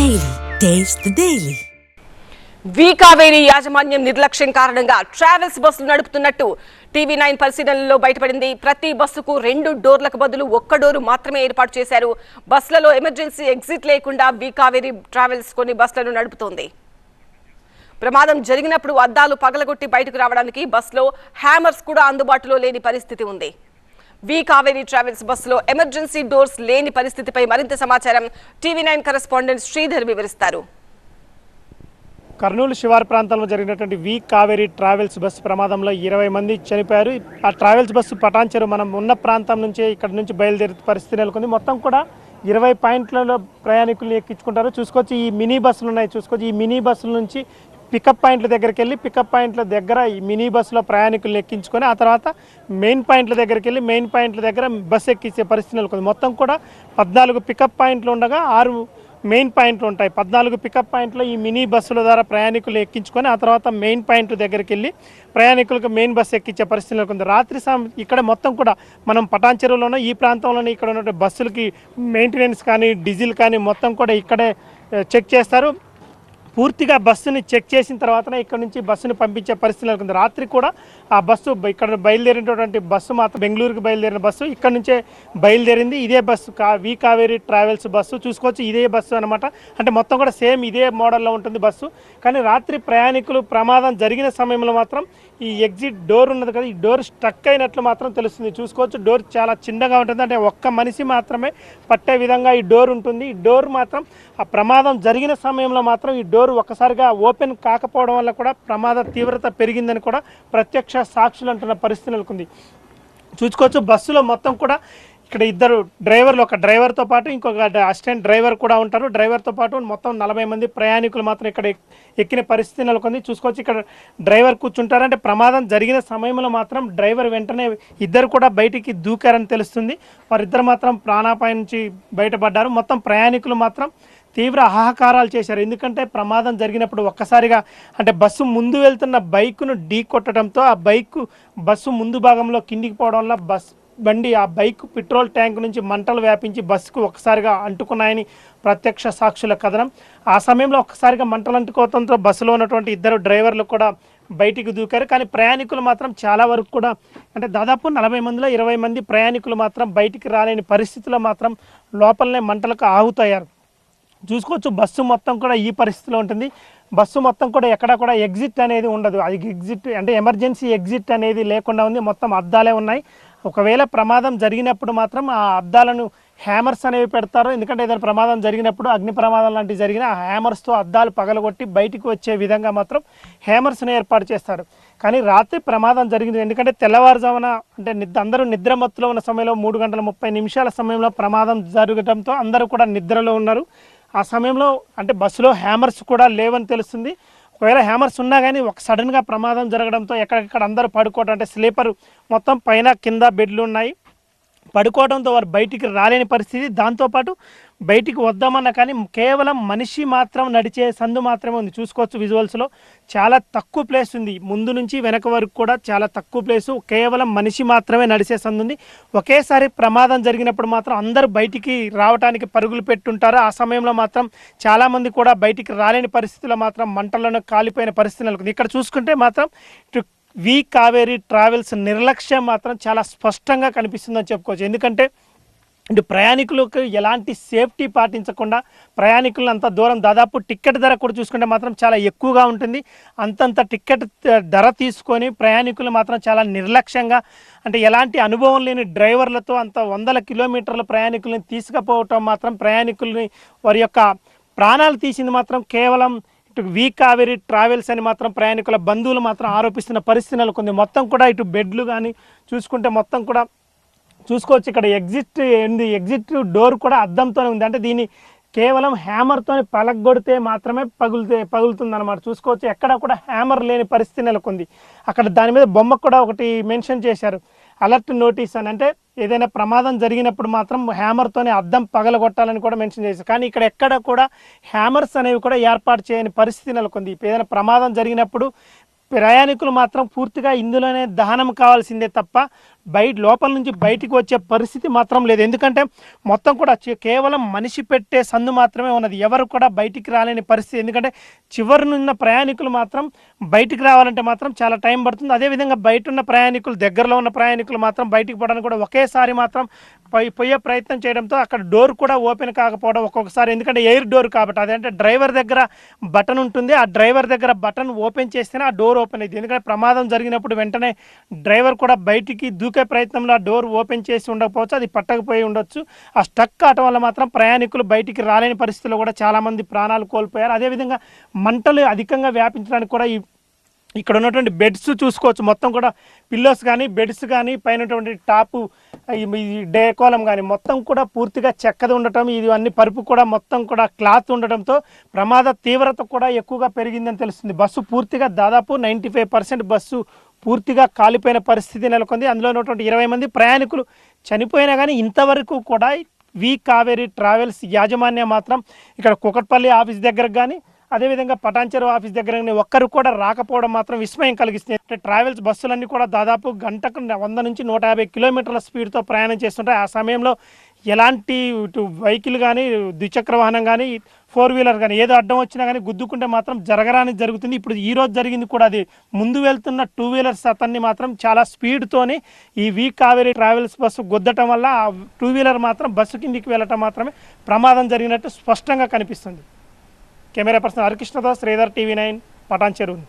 Daily taste daily Daily. యాజమాన్యం నిర్లక్ష్యం కారణంగా ట్రావెల్స్ బస్సులు నడుపుతున్నట్టు టీవీ నైన్ పరిశీలనలో బయటపడింది. ప్రతి బస్సుకు రెండు డోర్లకు బదులు ఒక్క డోరు మాత్రమే ఏర్పాటు చేశారు. బస్సులలో ఎమర్జెన్సీ ఎగ్జిట్ లేకుండా వికావేరి ట్రావెల్స్ కొన్ని బస్సులను నడుపుతోంది. ప్రమాదం జరిగినప్పుడు అద్దాలు పగలగొట్టి బయటకు రావడానికి బస్సులో హ్యామర్స్ కూడా అందుబాటులో లేని పరిస్థితి ఉంది. వి కావేరీ ట్రావెల్స్ బస్సులో ఎమర్జెన్సీ డోర్స్ లేని పరిస్థితిపై మరింత సమాచారం టీవీ నైన్ కరెస్పాండెంట్ శ్రీధర్ వివరిస్తారు. కర్నూలు శివారు ప్రాంతంలో జరిగినటువంటి వి కావేరీ ట్రావెల్స్ బస్సు ప్రమాదంలో ఇరవై మంది చనిపోయారు. ఆ ట్రావెల్స్ బస్సు పటాన్చెరు మనం ఉన్న ప్రాంతం నుంచే ఇక్కడ నుంచి బయలుదేరే పరిస్థితి నెలకొంది. మొత్తం కూడా ఇరవై పాయింట్లలో ప్రయాణికులు ఎక్కించుకుంటారు. చూసుకోవచ్చు ఈ మినీ బస్సులు ఉన్నాయి. చూసుకోవచ్చు ఈ మినీ బస్సుల నుంచి పికప్ పాయింట్ల దగ్గరికి వెళ్ళి పికప్ పాయింట్ల దగ్గర ఈ మినీ బస్సులో ప్రయాణికులు ఎక్కించుకొని ఆ తర్వాత మెయిన్ పాయింట్ల దగ్గరికి వెళ్ళి మెయిన్ పాయింట్ల దగ్గర బస్సు ఎక్కించే పరిస్థితి నెలకొంది. మొత్తం కూడా పద్నాలుగు పికప్ పాయింట్లు ఉండగా ఆరు మెయిన్ పాయింట్లు ఉంటాయి. పద్నాలుగు పికప్ పాయింట్లో ఈ మినీ బస్సుల ద్వారా ప్రయాణికులు ఎక్కించుకొని ఆ తర్వాత మెయిన్ పాయింట్ దగ్గరికి వెళ్ళి ప్రయాణికులకు మెయిన్ బస్సు ఎక్కించే పరిస్థితి నెలకొంది. రాత్రి సమ ఇక్కడ మొత్తం కూడా మనం పటాన్ చెరువులోనో ఈ ప్రాంతంలోనే ఇక్కడ ఉన్న బస్సులకి మెయింటెనెన్స్ కానీ డీజిల్ కానీ మొత్తం కూడా ఇక్కడే చెక్ చేస్తారు. పూర్తిగా బస్సుని చెక్ చేసిన తర్వాతనే ఇక్కడ నుంచి బస్సుని పంపించే పరిస్థితి నెలకొంది. రాత్రి కూడా ఆ బస్సు ఇక్కడ బయలుదేరినటువంటి బస్సు మాత్రం బెంగళూరుకి బయలుదేరిన బస్సు ఇక్కడ నుంచే బయలుదేరింది. ఇదే బస్సు కా వి కావేరి ట్రావెల్స్ బస్సు చూసుకోవచ్చు. ఇదే బస్సు అనమాట అంటే మొత్తం కూడా సేమ్ ఇదే మోడల్లో ఉంటుంది బస్సు. కానీ రాత్రి ప్రయాణికులు ప్రమాదం జరిగిన సమయంలో మాత్రం ఈ ఎగ్జిట్ డోర్ ఉన్నది కదా ఈ డోర్ స్ట్రక్ అయినట్లు మాత్రం తెలుస్తుంది. చూసుకోవచ్చు డోర్ చాలా చిన్నగా ఉంటుంది. అంటే ఒక్క మనిషి మాత్రమే పట్టే విధంగా ఈ డోర్ ఉంటుంది. ఈ డోర్ మాత్రం ఆ ప్రమాదం జరిగిన సమయంలో మాత్రం ఈ డోర్ ఒక్కసారిగా ఓపెన్ కాకపోవడం వల్ల కూడా ప్రమాద తీవ్రత పెరిగిందని కూడా ప్రత్యక్ష సాక్షులు అంటున్న పరిస్థితి నెలకొంది. చూసుకోవచ్చు బస్సులో మొత్తం కూడా ఇక్కడ ఇద్దరు డ్రైవర్లు ఒక డ్రైవర్తో పాటు ఇంకొక అసిస్టెంట్ డ్రైవర్ కూడా ఉంటారు. డ్రైవర్తో పాటు మొత్తం నలభై మంది ప్రయాణికులు మాత్రం ఇక్కడ ఎక్కిన పరిస్థితి నెలకొంది. చూసుకోవచ్చు ఇక్కడ డ్రైవర్ కూర్చుంటారు. అంటే ప్రమాదం జరిగిన సమయంలో మాత్రం డ్రైవర్ వెంటనే ఇద్దరు కూడా బయటికి దూకారని తెలుస్తుంది. వారిద్దరు మాత్రం ప్రాణాపాయం నుంచి బయటపడ్డారు. మొత్తం ప్రయాణికులు మాత్రం తీవ్ర హాహాకారాలు చేశారు. ఎందుకంటే ప్రమాదం జరిగినప్పుడు ఒక్కసారిగా అంటే బస్సు ముందు వెళ్తున్న బైకును ఢీ కొట్టడంతో ఆ బైక్ బస్సు ముందు భాగంలో కిందికి పోవడం వల్ల బస్ బండి ఆ బైక్ పెట్రోల్ ట్యాంక్ నుంచి మంటలు వ్యాపించి బస్సుకు ఒక్కసారిగా అంటుకున్నాయని ప్రత్యక్ష సాక్షుల కథనం. ఆ సమయంలో ఒక్కసారిగా మంటలు అంటుకోవడంతో బస్సులో ఉన్నటువంటి ఇద్దరు డ్రైవర్లు కూడా బయటికి దూకారు. కానీ ప్రయాణికులు మాత్రం చాలా వరకు కూడా అంటే దాదాపు నలభై మందిలో ఇరవై మంది ప్రయాణికులు మాత్రం బయటికి రాలేని పరిస్థితిలో మాత్రం లోపలనే మంటలకు ఆగుతాయారు చూసుకోవచ్చు బస్సు మొత్తం కూడా ఈ పరిస్థితిలో ఉంటుంది. బస్సు మొత్తం కూడా ఎక్కడ కూడా ఎగ్జిట్ అనేది ఉండదు. అది ఎగ్జిట్ అంటే ఎమర్జెన్సీ ఎగ్జిట్ అనేది లేకుండా ఉంది. మొత్తం అద్దాలే ఉన్నాయి. ఒకవేళ ప్రమాదం జరిగినప్పుడు మాత్రం ఆ అద్దాలను హ్యామర్స్ అనేవి పెడతారు. ఎందుకంటే ఏదైనా ప్రమాదం జరిగినప్పుడు అగ్ని ప్రమాదం లాంటివి జరిగిన ఆ హ్యామర్స్తో అద్దాలు పగలగొట్టి బయటికి వచ్చే విధంగా మాత్రం హ్యామర్స్ని ఏర్పాటు చేస్తారు. కానీ రాత్రి ప్రమాదం జరిగింది. ఎందుకంటే తెల్లవారుజామున అంటే నిద్ర అందరూ నిద్రమత్తులో ఉన్న సమయంలో మూడు గంటల ముప్పై నిమిషాల సమయంలో ప్రమాదం జరగడంతో అందరూ కూడా నిద్రలో ఉన్నారు. ఆ సమయంలో అంటే బస్సులో హ్యామర్స్ కూడా లేవని తెలుస్తుంది. ఒకవేళ హ్యామర్స్ ఉన్నా కానీ ఒక సడన్గా ప్రమాదం జరగడంతో ఎక్కడెక్కడ అందరూ పడుకోవడం అంటే స్లీపర్. మొత్తం పైన కింద బెడ్లు ఉన్నాయి. పడుకోవడంతో వారు బయటికి రాలేని పరిస్థితి. దాంతోపాటు బయటికి వద్దామన్నా కానీ కేవలం మనిషి మాత్రం నడిచే సందు మాత్రమే ఉంది. చూసుకోవచ్చు విజువల్స్లో చాలా తక్కువ ప్లేస్ ఉంది. ముందు నుంచి వెనక వరకు కూడా చాలా తక్కువ ప్లేసు కేవలం మనిషి మాత్రమే నడిచే సందు ఉంది. ఒకేసారి ప్రమాదం జరిగినప్పుడు మాత్రం అందరూ బయటికి రావడానికి పరుగులు పెట్టుంటారు. ఆ సమయంలో మాత్రం చాలామంది కూడా బయటికి రాలేని పరిస్థితుల్లో మాత్రం మంటలను కాలిపోయిన పరిస్థితి నెలకొంది. ఇక్కడ చూసుకుంటే మాత్రం వి కావేరీ ట్రావెల్స్ నిర్లక్ష్యం మాత్రం చాలా స్పష్టంగా కనిపిస్తుందని చెప్పుకోవచ్చు. ఎందుకంటే అంటే ప్రయాణికులకు ఎలాంటి సేఫ్టీ పాటించకుండా ప్రయాణికులను అంత దూరం దాదాపు టికెట్ ధర కూడా చూసుకుంటే మాత్రం చాలా ఎక్కువగా ఉంటుంది. అంతంత టికెట్ ధర తీసుకొని ప్రయాణికులు మాత్రం చాలా నిర్లక్ష్యంగా అంటే ఎలాంటి అనుభవం లేని డ్రైవర్లతో అంత వందల కిలోమీటర్ల ప్రయాణికుల్ని తీసుకుపోవటం మాత్రం ప్రయాణికుల్ని వారి యొక్క ప్రాణాలు తీసింది మాత్రం కేవలం ఇటు వి కావేరి ట్రావెల్స్ అని మాత్రం ప్రయాణికుల బంధువులు మాత్రం ఆరోపిస్తున్న పరిస్థితులు కొన్ని మొత్తం కూడా ఇటు బెడ్లు కానీ చూసుకుంటే మొత్తం కూడా చూసుకోవచ్చు ఇక్కడ ఎగ్జిట్ ఏంది? ఎగ్జిట్ డోర్ కూడా అద్దంతోనే ఉంది. అంటే దీన్ని కేవలం హ్యామర్తో పలగొడితే మాత్రమే పగులుతే పగులుతుంది అనమాట చూసుకోవచ్చు ఎక్కడ కూడా హ్యామర్ లేని పరిస్థితి నెలకొంది. అక్కడ దాని మీద బొమ్మ కూడా ఒకటి మెన్షన్ చేశారు. అలర్ట్ నోటీస్ అని. అంటే ఏదైనా ప్రమాదం జరిగినప్పుడు మాత్రం హ్యామర్తోనే అద్దం పగలగొట్టాలని కూడా మెన్షన్ చేశారు. కానీ ఇక్కడ ఎక్కడ కూడా హ్యామర్స్ అనేవి కూడా ఏర్పాటు చేయని పరిస్థితి నెలకొంది. ఏదైనా ప్రమాదం జరిగినప్పుడు ప్రయాణికులు మాత్రం పూర్తిగా ఇందులోనే దహనం కావాల్సిందే తప్ప బయట లోపల నుంచి బయటికి వచ్చే పరిస్థితి మాత్రం లేదు. ఎందుకంటే మొత్తం కూడా కేవలం మనిషి పెట్టే సందు మాత్రమే ఉన్నది. ఎవరు కూడా బయటికి రాలేని పరిస్థితి. ఎందుకంటే చివరినున్న ప్రయాణికులు మాత్రం బయటికి రావాలంటే మాత్రం చాలా టైం పడుతుంది. అదేవిధంగా బయట ఉన్న ప్రయాణికులు దగ్గరలో ఉన్న ప్రయాణికులు మాత్రం బయటికి పోవడానికి కూడా ఒకేసారి మాత్రం పోయి పోయే ప్రయత్నం చేయడంతో అక్కడ డోర్ కూడా ఓపెన్ కాకపోవడం ఒక్కొక్కసారి. ఎందుకంటే ఎయిర్ డోర్ కాబట్టి అదంటే డ్రైవర్ దగ్గర బటన్ ఉంటుంది. ఆ డ్రైవర్ దగ్గర బటన్ ఓపెన్ చేస్తేనే ఆ డోర్ ఓపెన్ అయింది ఎందుకంటే ప్రమాదం జరిగినప్పుడు వెంటనే డ్రైవర్ కూడా బయటికి దూకే ప్రయత్నంలో ఆ డోర్ ఓపెన్ చేసి ఉండకపోవచ్చు అది పట్టకపోయి ఉండొచ్చు. ఆ స్టక్ కావటం వల్ల మాత్రం ప్రయాణికులు బయటికి రాలేని పరిస్థితుల్లో కూడా చాలామంది ప్రాణాలు కోల్పోయారు. అదేవిధంగా మంటలు అధికంగా వ్యాపించడానికి కూడా ఈ ఇక్కడ ఉన్నటువంటి బెడ్స్ చూసుకోవచ్చు. మొత్తం కూడా పిల్లోస్ కానీ బెడ్స్ కానీ పైన టాపు ఈ డేకోలం కానీ మొత్తం కూడా పూర్తిగా చెక్కది ఉండటం ఇది అన్ని పరుపు కూడా మొత్తం కూడా క్లాత్ ఉండటంతో ప్రమాద తీవ్రత కూడా ఎక్కువగా పెరిగిందని తెలుస్తుంది. బస్సు పూర్తిగా దాదాపు నైంటీ ఫైవ్ పర్సెంట్ బస్సు పూర్తిగా కాలిపోయిన పరిస్థితి నెలకొంది. అందులో ఉన్నటువంటి ఇరవై మంది ప్రయాణికులు చనిపోయినా కానీ ఇంతవరకు కూడా వి కావేరీ ట్రావెల్స్ యాజమాన్యం మాత్రం ఇక్కడ కుకట్పల్లి ఆఫీస్ దగ్గర కానీ అదేవిధంగా పటాన్చెరు ఆఫీస్ దగ్గర ఒక్కరు కూడా రాకపోవడం మాత్రం విస్మయం కలిగిస్తుంది. అంటే ట్రావెల్స్ బస్సులన్నీ కూడా దాదాపు గంటకు వంద నుంచి నూట యాభై కిలోమీటర్ల స్పీడ్తో ప్రయాణం చేస్తుంటాయి. ఆ సమయంలో ఎలాంటి ఇటు వెహికల్ కానీ ద్విచక్ర వాహనం కానీ ఫోర్ వీలర్ కానీ ఏదో అడ్డం వచ్చినా కానీ గుద్దుకుంటే మాత్రం జరగరాని జరుగుతుంది. ఇప్పుడు ఈ రోజు జరిగింది కూడా అది. ముందు వెళ్తున్న టూ వీలర్స్ అతన్ని మాత్రం చాలా స్పీడ్తోని ఈ వీ కావేరీ ట్రావెల్స్ బస్సు గుద్దటం వల్ల ఆ టూ వీలర్ మాత్రం బస్సు కిందికి వెళ్ళటం మాత్రమే ప్రమాదం జరిగినట్టు స్పష్టంగా కనిపిస్తుంది. Camera person Harikrishnadas Sridhar TV nine Patan Cheruvu